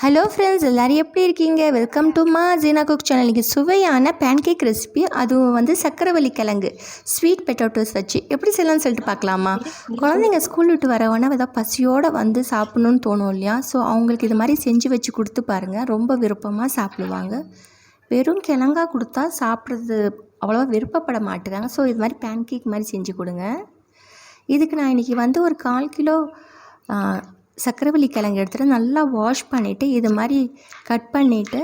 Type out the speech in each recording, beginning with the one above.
Hello friends எல்லோரும் எப்படி இருக்கீங்க? வெல்கம் டு மா ஜீனா குக் சேனல் இன்றைக்கி சுவையான பேன்கேக் ரெசிபி அதுவும் வந்து சக்கரவள்ளி கிழங்கு ஸ்வீட் பெட்டோட்டோஸ் வச்சு. எப்படி செய்யலாம்னு சொல்லிட்டு பார்க்கலாமா? குழந்தைங்க ஸ்கூல் விட்டு வரவொன்னே ஏதாவது பசியோடு வந்து சாப்பிட்ணுன்னு தோணும் இல்லையா? ஸோ அவங்களுக்கு இது மாதிரி செஞ்சு வச்சு கொடுத்து பாருங்கள் ரொம்ப விருப்பமாக சாப்பிடுவாங்க. வெறும் கிழங்கா கொடுத்தா சாப்பிட்றது அவ்வளோவா விருப்பப்பட மாட்டுறாங்க. ஸோ இது மாதிரி பேன்கேக் மாதிரி செஞ்சு கொடுங்க. இதுக்கு நான் இன்றைக்கி வந்து ஒரு கால் கிலோ சக்கரவள்ளி கிழங்கு எடுத்துகிட்டு நல்லா வாஷ் பண்ணிவிட்டு இது மாதிரி கட் பண்ணிவிட்டு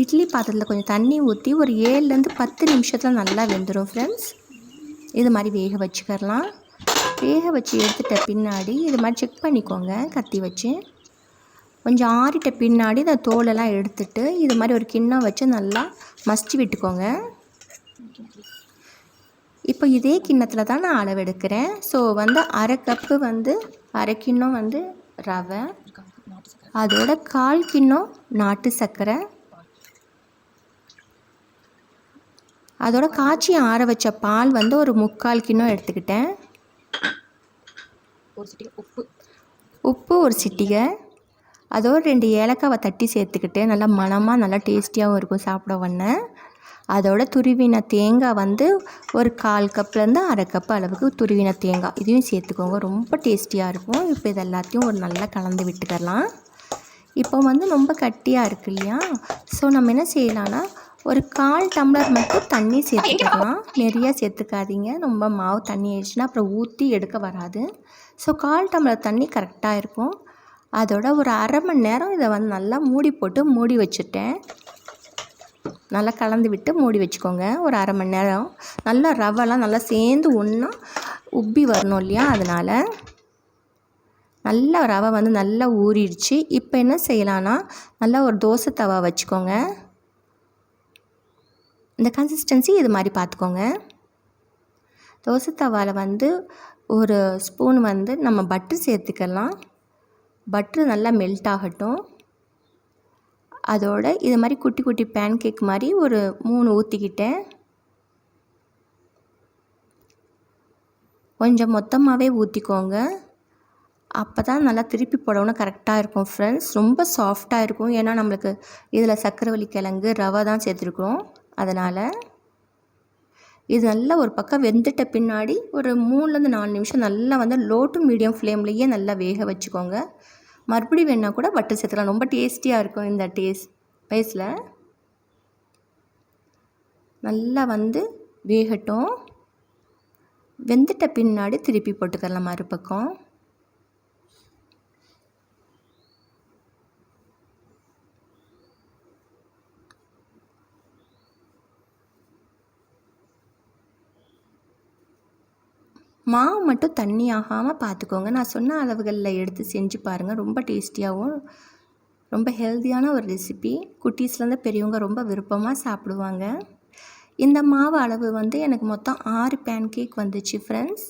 இட்லி பாத்திரத்தில் கொஞ்சம் தண்ணி ஊற்றி ஒரு ஏழுலேருந்து பத்து நிமிஷத்தில் நல்லா வெந்துடும் ஃப்ரெண்ட்ஸ் இது மாதிரி வேக வச்சுக்கலாம். வேக வச்சு எடுத்துட்ட பின்னாடி இது மாதிரி செக் பண்ணிக்கோங்க கத்தி வச்சு. கொஞ்சம் ஆறிட்ட பின்னாடி இந்த தோலெல்லாம் எடுத்துட்டு இது மாதிரி ஒரு கிண்ணம் வச்சு நல்லா மசிச்சு விட்டுக்கோங்க. இப்போ இதே கிண்ணத்தில் தான் நான் அளவெடுக்கிறேன். ஸோ வந்து அரை கப்பு வந்து அரை கிண்ணம் வந்து ரவை அதோட கால் கிண்ணம் நாட்டு சர்க்கரை. அதோட காய்ச்சி ஆற வச்ச பால் வந்து ஒரு முக்கால் கிண்ணம் எடுத்துக்கிட்டேன். ஒரு சிட்டிகை உப்பு. உப்பு ஒரு சிட்டிகை. அதோட ரெண்டு ஏலக்காவை தட்டி சேர்த்துக்கிட்டு நல்லா மணமாக நல்லா டேஸ்டியாகவும் இருக்கும் சாப்பிட உடனே. அதோட துருவின தேங்காய் வந்து ஒரு கால் கப்லேருந்து அரை கப் அளவுக்கு துருவின தேங்காய். இதையும் சேர்த்துக்கோங்க. ரொம்ப டேஸ்டியாக இருக்கும். இப்போ இது எல்லாத்தையும் ஒரு நல்லா கலந்து விட்டுக்கலாம். இப்போ வந்து ரொம்ப கட்டியாக இருக்கு இல்லையா? ஸோ நம்ம என்ன செய்யலாம்னா ஒரு கால் டம்ளர் மட்டும் தண்ணி சேர்த்துக்கலாம். நிறையா சேர்த்துக்காதீங்க. ரொம்ப மாவு தண்ணி ஆயிடுச்சுன்னா அப்புறம் ஊற்றி எடுக்க வராது. ஸோ கால் டம்ளர் தண்ணி கரெக்டாக இருக்கும். அதோட ஒரு அரை மணி நேரம் இதை வந்து நல்லா மூடி போட்டு மூடி வச்சுட்டேன். நல்லா கலந்து விட்டு மூடி வச்சுக்கோங்க. ஒரு அரை மணி நேரம். நல்லா ரவைலாம் நல்லா சேர்ந்து ஒன்றா உப்பி வரணும் இல்லையா? அதனால் நல்லா ரவை வந்து நல்லா ஊறிடுச்சு. இப்போ என்ன செய்யலான்னா நல்லா ஒரு தோசை தவா வச்சுக்கோங்க. இந்த கன்சிஸ்டன்சி இது மாதிரி பார்த்துக்கோங்க. தோசை தவாவில் வந்து ஒரு ஸ்பூன் வந்து நம்ம பட்ரு சேர்த்துக்கலாம். பட்ரு நல்லா மெல்ட் ஆகட்டும். அதோட இது மாதிரி குட்டி குட்டி பேன் கேக் மாதிரி ஒரு மூணு ஊற்றிக்கிட்டேன் கொஞ்சம் மொத்தமாகவே ஊற்றிக்கோங்க அப்போ தான் நல்லா திருப்பி போடணும்னு கரெக்டாக இருக்கும் ஃப்ரெண்ட்ஸ் ரொம்ப சாஃப்டாக இருக்கும். ஏன்னா நம்மளுக்கு இதில் சக்கரவள்ளி கிழங்கு ரவை தான் சேர்த்துருக்கோம் அதனால் இது நல்லா ஒரு பக்கம் வெந்துட்ட பின்னாடி ஒரு மூணுலேருந்து நாலு நிமிஷம் நல்லா வந்து லோ டு மீடியம் ஃப்ளேம்லேயே நல்லா வேக வச்சுக்கோங்க. மறுபடி வேணால் கூட பட்டர் சேர்த்துக்கலாம். ரொம்ப டேஸ்டியாக இருக்கும் இந்த டேஸ்ட் பேஸில் நல்லா வந்து வேகட்டும். வெந்துட்ட பின்னாடி திருப்பி போட்டுக்கலாம் மறுபக்கம். மாவு மட்டும் தண்ணி ஆகாமல் பார்த்துக்கோங்க. நான் சொன்ன அளவுகளில் எடுத்து செஞ்சு பாருங்கள் ரொம்ப டேஸ்டியாகவும் ரொம்ப ஹெல்த்தியான ஒரு ரெசிபி. குட்டீஸ்லேருந்து பெரியவங்க ரொம்ப விருப்பமாக சாப்பிடுவாங்க. இந்த மாவு அளவு வந்து எனக்கு மொத்தம் ஆறு பேன் கேக் வந்துச்சு ஃப்ரெண்ட்ஸ்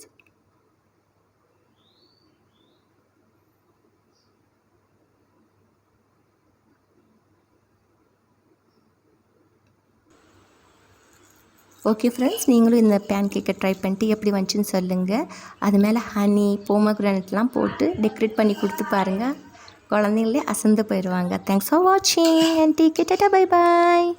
ஓகே ஃப்ரெண்ட்ஸ் நீங்களும் இந்த பேன் கேக்கை ட்ரை பண்ணிட்டு எப்படி வந்துச்சுன்னு சொல்லுங்கள் அது மேலே ஹனி போமக்ரானட்லாம் போட்டு டெக்கரேட் பண்ணி கொடுத்து பாருங்கள் குழந்தைங்களே அசந்து போயிடுவாங்க. தேங்க்ஸ் ஃபார் வாட்சிங் and take care bye bye